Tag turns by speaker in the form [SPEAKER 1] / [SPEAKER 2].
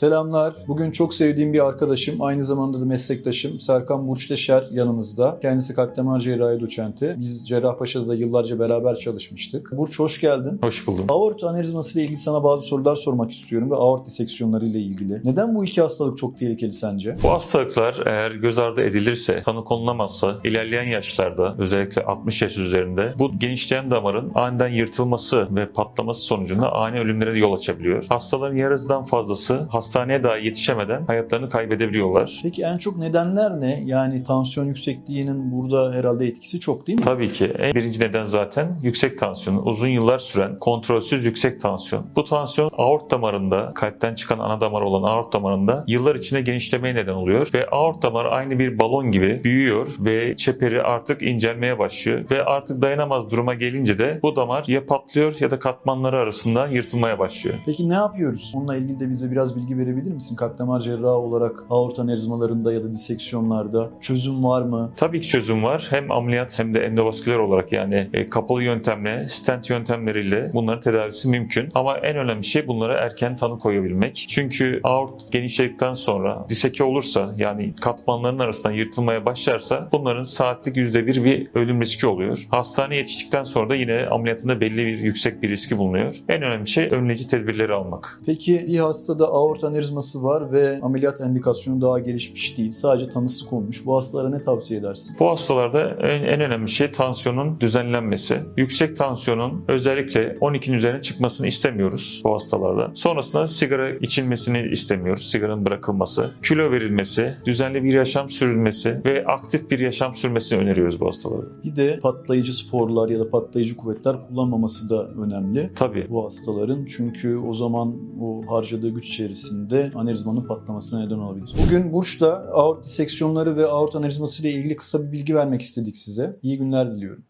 [SPEAKER 1] Selamlar. Bugün çok sevdiğim bir arkadaşım, aynı zamanda da meslektaşım Serkan Burçteşer yanımızda. Kendisi kalp damar cerrahi doçenti. Biz Cerrahpaşa'da da yıllarca beraber çalışmıştık. Burç hoş geldin.
[SPEAKER 2] Hoş buldum.
[SPEAKER 1] Aort anevrizması ile ilgili sana bazı sorular sormak istiyorum ve aort diseksiyonları ile ilgili. Neden bu iki hastalık çok tehlikeli sence?
[SPEAKER 2] Bu hastalıklar eğer göz ardı edilirse, tanı konulamazsa ilerleyen yaşlarda özellikle 60 yaş üzerinde bu genişleyen damarın aniden yırtılması ve patlaması sonucunda ani ölümlere yol açabiliyor. Hastaların yarısından fazlası hastaneye dahi yetişemeden hayatlarını kaybedebiliyorlar.
[SPEAKER 1] Peki en çok nedenler ne? Yani tansiyon yüksekliğinin burada herhalde etkisi çok değil mi?
[SPEAKER 2] Tabii ki en birinci neden zaten yüksek tansiyon. Uzun yıllar süren kontrolsüz yüksek tansiyon. Bu tansiyon aort damarında, kalpten çıkan ana damar olan aort damarında yıllar içinde genişlemeye neden oluyor ve aort damarı aynı bir balon gibi büyüyor ve çeperi artık incelmeye başlıyor ve artık dayanamaz duruma gelince de bu damar ya patlıyor ya da katmanları arasından yırtılmaya başlıyor.
[SPEAKER 1] Peki ne yapıyoruz? Onunla ilgili de bize biraz bilgi verebilir misin? Kalp damar cerrahı olarak aort anevrizmalarında ya da diseksiyonlarda çözüm var mı?
[SPEAKER 2] Tabii ki çözüm var. Hem ameliyat hem de endovasküler olarak yani e, kapalı yöntemle, stent yöntemleriyle bunların tedavisi mümkün. Ama en önemli şey bunlara erken tanı koyabilmek. Çünkü aort genişledikten sonra diseke olursa yani katmanların arasından yırtılmaya başlarsa bunların saatlik %1 bir ölüm riski oluyor. Hastaneye yetiştikten sonra da yine ameliyatında belli bir yüksek bir riski bulunuyor. En önemli şey önleyici tedbirleri almak.
[SPEAKER 1] Peki bir hastada aort anevrizması var ve ameliyat endikasyonu daha gelişmiş değil. Sadece tanısı konmuş. Bu hastalara ne tavsiye edersin?
[SPEAKER 2] Bu hastalarda en, en önemli şey tansiyonun düzenlenmesi. Yüksek tansiyonun özellikle 12'nin üzerine çıkmasını istemiyoruz bu hastalarda. Sonrasında sigara içilmesini istemiyoruz. Sigaranın bırakılması, kilo verilmesi, düzenli bir yaşam sürülmesi ve aktif bir yaşam sürmesini öneriyoruz bu hastalara.
[SPEAKER 1] Bir de patlayıcı sporlar ya da patlayıcı kuvvetler kullanmaması da önemli.
[SPEAKER 2] Tabii
[SPEAKER 1] bu hastaların çünkü o zaman o harcadığı güç içerisinde anevrizmanın patlamasına neden olabilir. Bugün Burç'ta aort diseksiyonları ve aort anevrizması ile ilgili kısa bir bilgi vermek istedik size. İyi günler diliyorum.